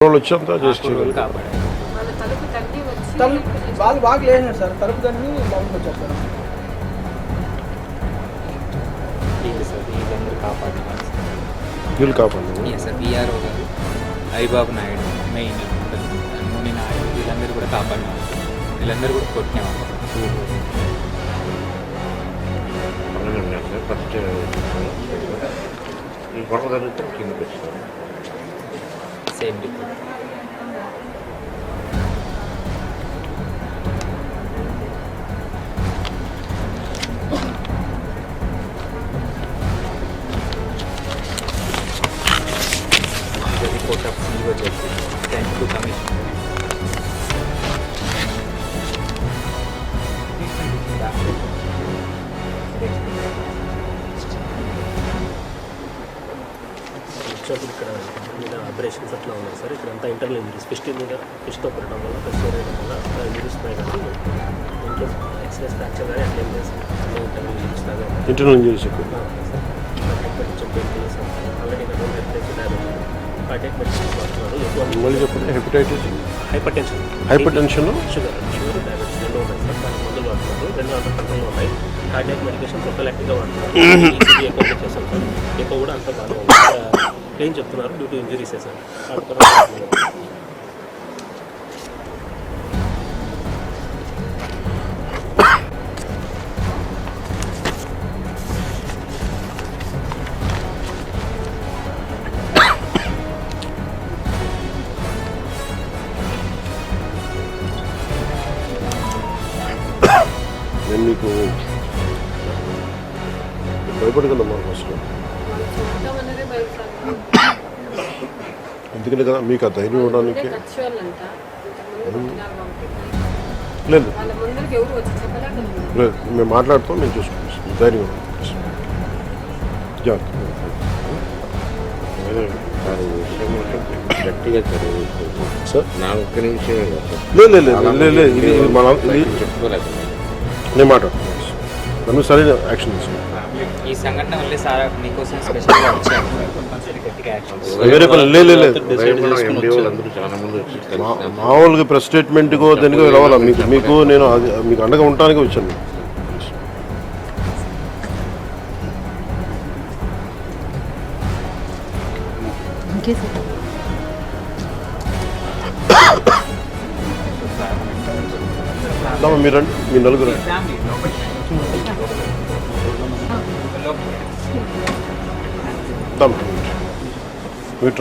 రోజులు వచ్చేంత జస్ట్ వాళ్ళ బాగా లేనారు సార్. తలుపు తన్ని లోపలికి వచ్చారు సార్? వీళ్ళు కాపాడు సార్ సార్ బీఆర్ఓ గారు హరిబాబు నాయుడు మెయిన్ ముని నాయుడు వీళ్ళందరూ కూడా కాపాడినారు వీళ్ళందరూ కూడా కొట్టినేవాళ్ళు ఫస్ట్ ఈ గొడవ జరిగితే కిందకి వచ్చినారు. sempre. ఇంటర్నల్ ఇంజరీస్ ఫిస్ట్ మీద ఫిష్తో కొట్టడం వల్ల ప్రెషర్ వేయడం వల్ల ఇంజరీస్ ఉన్నాయి కానీ ఇంట్లో ఎక్స్ప్రెస్ ఫ్రాక్చర్ కానీ అట్లా లేదు సార్. అన్నీ ఇంటర్నల్ ఇంజరీస్ లాగా ఆల్రెడీ హెపటైటిస్ మెడిసిన్స్ వాడుతున్నారు ఎక్కువ మళ్ళీ చెప్పండి hepatitis hypertension hypertension sugar sugar diabetes రెండు ఉన్నాయి సార్. దాని మందులు వాడుతున్నారు. రెండు అంత కంట్రోల్లో ఉన్నాయి. కార్డియాక్ మెడికేషన్ ప్రొఫైలాక్టిక్గా వాడుతున్నారు. ఎక్కువ చేస్తాం సార్. ఎక్కువ కూడా అంత బాగా ఏం చెప్తున్నారు. డ్యూ టు ఇంజరీసే సార్. నేను మీకు భయపడగలమ్మా ఫస్ట్ ఎందుకంటే కదా మీకు ఆ ధైర్యం కాబట్టి లేదు లేదు మేము మాట్లాడుతాం మేము చూసుకుంటాం ధైర్యం. జాగ్రత్త సార్ గట్టిగా సార్ నా ఒక్క నిమిషమే సార్. లేదు లేదు చాలా లేదు లేదు మంది ఇది ఇది మన ఇది బయటకు చెప్పుకోలేకపోతున్నారు నేను మాట్లాడుతాను దాని మీద సరైన యాక్షన్ తీసుకుంటాం ఈ సంఘటన వల్లే సార్ మీకోసం యాక్షన్ వేరే పని లేదు లేదు మామూలుగా ప్రెస్ స్టేట్మెంట్కో దేనికో రావాలా మీకు మీకు నేను అది మీకు అండగా ఉండటానికి వచ్చాను. రామా, మీరు రండి మీ నలుగురు రండి. ఫ్యామిలీ లోపల దమ్ మీరు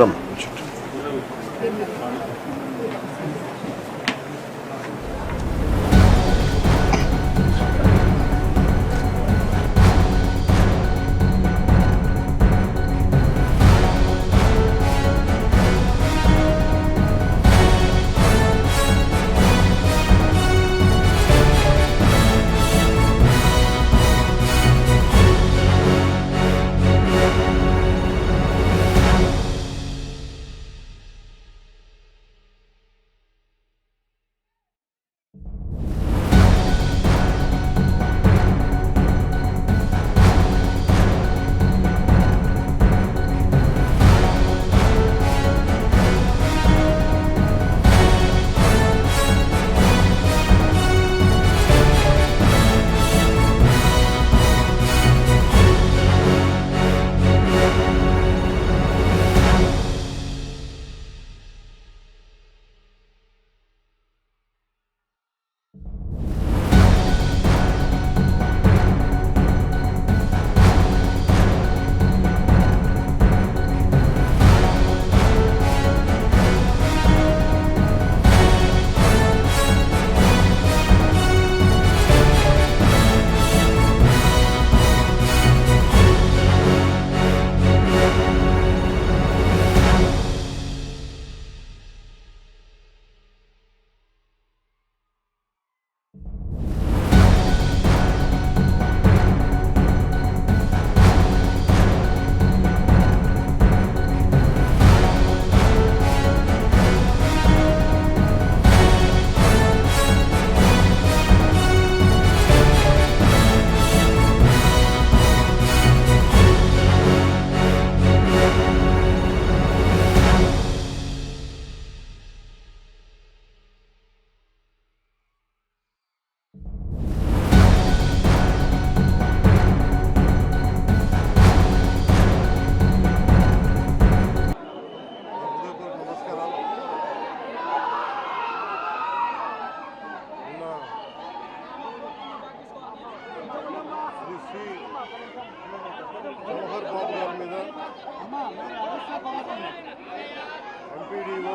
ఎంపీడీఓ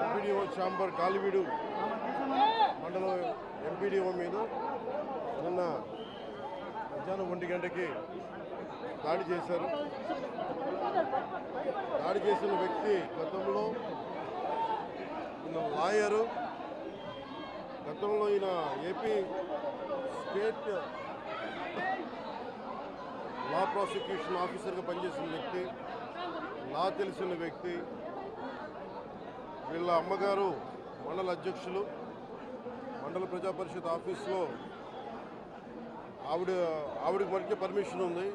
ఎంపీడీఓ ఛాంబర్ కాలివీడు మండలం ఎంపీడీఓ మీద నిన్న మధ్యాహ్నం ఒంటి గంటకి దాడి చేశారు. దాడి చేసిన వ్యక్తి గతంలో ఈయన లాయరు గతంలో ఈయన ఏపీ స్టేట్ లా ప్రాసిక్యూషన్ ఆఫీసర్గా పనిచేసిన వ్యక్తి లా తెలిసిన వ్యక్తి వీళ్ళ అమ్మగారు మండల అధ్యక్షులు మండల ప్రజా పరిషత్ ఆఫీస్లో ఆవిడ ఆవిడకి మరికే పర్మిషన్ ఉంది.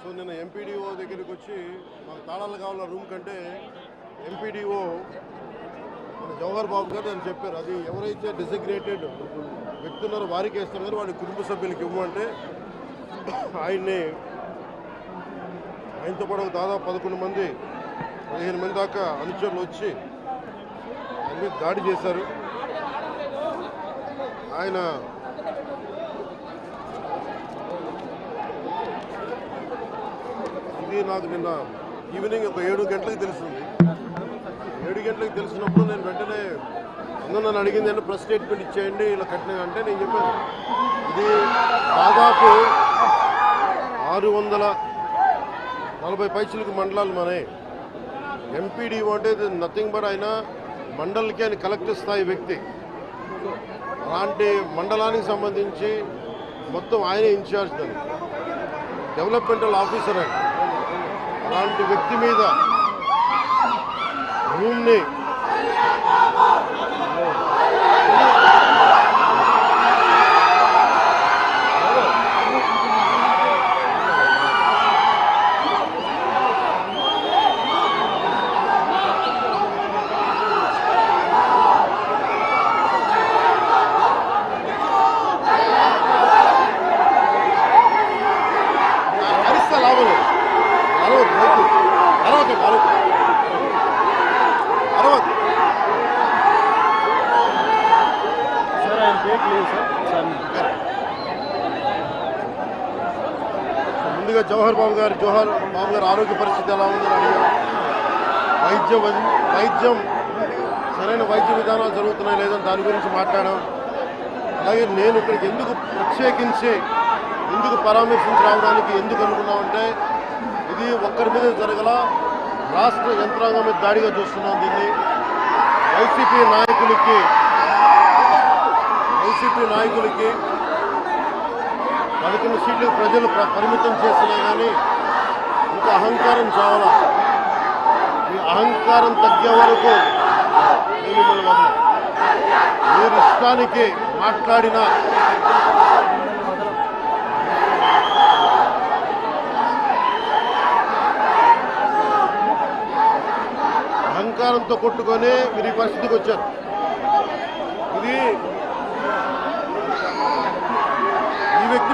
సో నిన్న ఎంపీడీఓ దగ్గరికి వచ్చి మాకు తాళాలు కావాల రూమ్ కంటే ఎంపీడీఓ మన జవహర్ బాబు గారు అని చెప్పారు. అది ఎవరైతే డిసిగ్నేటెడ్ వ్యక్తి వారికి వేస్తున్నారు వాడి కుటుంబ సభ్యులకి ఇవ్వమంటే ఆయన్ని ఆయనతో పాటు దాదాపు పదకొండు మంది పదిహేను మంది దాకా అనుచరులు వచ్చి ఆయన మీద దాడి చేశారు. ఆయన ఇది నాకు నిన్న ఈవినింగ్ ఒక ఏడు గంటలకు తెలిసింది ఏడు గంటలకు తెలిసినప్పుడు నేను వెంటనే అందరూ నన్ను అడిగింది అంటే ప్రెస్ స్టేట్మెంట్ ఇచ్చేయండి ఇలా కట్టినా అంటే నేను చెప్పాను. ఇది దాదాపు ఆరు వందల నలభై పైసలకు మండలాలు మనే ఎంపీడీ అంటే నథింగ్ బట్ ఆయన మండలికి ఆయన కలెక్టర్ స్థాయి వ్యక్తి. అలాంటి మండలానికి సంబంధించి మొత్తం ఆయనే ఇన్ఛార్జ్ దాన్ని డెవలప్మెంటల్ ఆఫీసర్ ఆయన అలాంటి వ్యక్తి మీద రూమ్ని లేదు సార్ ముందుగా జవహర్ బాబు గారు జవహర్ బాబు గారి ఆరోగ్య పరిస్థితి ఎలా ఉందని అడిగారు. వైద్యం వైద్యం సరైన వైద్య విధానాలు జరుగుతున్నాయి లేదని దాని గురించి మాట్లాడాం. అలాగే నేను ఇక్కడికి ఎందుకు ప్రత్యేకించి ఎందుకు పరామర్శించి రావడానికి ఎందుకు అనుకున్నామంటే ఇది ఒక్కరి మీద జరగల రాష్ట్ర యంత్రాంగం మీద దాడిగా చూస్తున్నాం దీన్ని. వైసీపీ నాయకులకి పార్టీ నాయకులకి పదకొండు సీట్లు ప్రజలు పరిమితం చేసినా కానీ ఇంకా అహంకారం చావాలా ఈ అహంకారం తగ్గే వరకు మీరు ఇష్టానికి మాట్లాడిన అహంకారంతో కొట్టుకొని మీరు ఈ పరిస్థితికి వచ్చారు. ఇది ఈ వ్యక్తి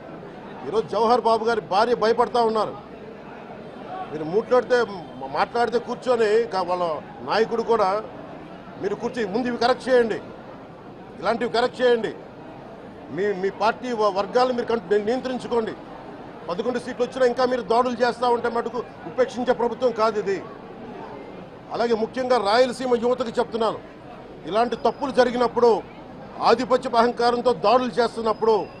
ఈరోజు జవహర్ బాబు గారి భార్య భయపడతా ఉన్నారు. మీరు ముట్లాడితే మాట్లాడితే కూర్చొని వాళ్ళ నాయకుడు కూడా మీరు కూర్చొని ముందు ఇవి కరెక్ట్ చేయండి. ఇలాంటివి కరెక్ట్ చేయండి. మీ మీ పార్టీ వర్గాలు మీరు కన్- నియంత్రించుకోండి. పదకొండు సీట్లు వచ్చినా ఇంకా మీరు దాడులు చేస్తూ ఉంటే మటుకు ఉపేక్షించే ప్రభుత్వం కాదు ఇది. అలాగే ముఖ్యంగా రాయలసీమ యువతకు చెప్తున్నాను. ఇలాంటి తప్పులు జరిగినప్పుడు ఆధిపత్య అహంకారంతో దాడులు చేస్తున్నప్పుడు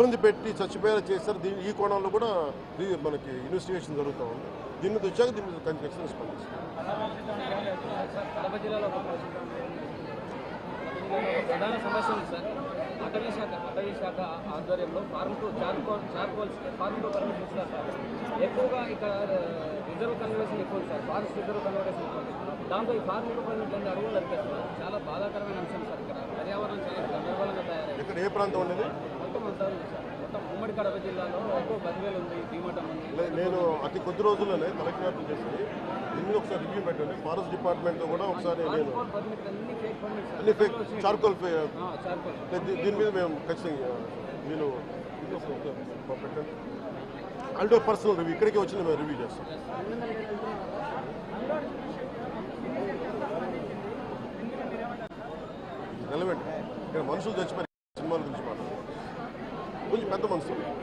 ఇబ్బంది పెట్టి చచ్చిపోయేలా చేశారు. దీని ఈ కోణంలో కూడా ఇది మనకి ఇన్వెస్టిగేషన్ జరుగుతూ ఉంది. దీని మీద వచ్చాక దీని మీద ఖచ్చితంగా స్పందిస్తాం. జిల్లాలో ప్రధాన సమస్య ఉంది సార్ అటవీ శాఖ అటవీ శాఖ ఆధ్వర్యంలో form to charcoal charcoals form to ఇస్తారు సార్ ఎక్కువగా ఇక్కడ రిజర్వ్ కన్వర్షన్ ఎక్కువ సార్ ఫారెస్ట్ రిజర్వ్ కన్వర్షన్ ఎక్కువ దాంతో ఈ ఫార్మ్ టు పర్మిట్ రెండు అడుగులు నడిపేస్తున్నారు చాలా బాధాకరమైన అంశం సార్ ఇక్కడ పర్యావరణం చాలా గందరగోళంగా తయారైంది ఇక్కడ ఏ ప్రాంతం ఉండేది మొత్తం అంతా ఉంది సార్ మొత్తం ఉమ్మడి కడప జిల్లాలో బదివేలు ఉంది నేను అతి కొద్ది రోజుల్లోనే కలెక్టర్ చేసి దీన్ని ఒకసారి రివ్యూ పెట్టండి. ఫారెస్ట్ డిపార్ట్మెంట్తో కూడా ఒకసారి నేను అన్ని ఫేక్ చార్కోల్ దీని మీద మేము ఖచ్చితంగా ఒక పెట్టండి అంటే పర్సనల్ రివ్యూ ఇక్కడికి వచ్చి మేము రివ్యూ చేస్తాం. రెలవెంట్ ఇక్కడ మనుషులు చచ్చిపోయి तो मंसूर है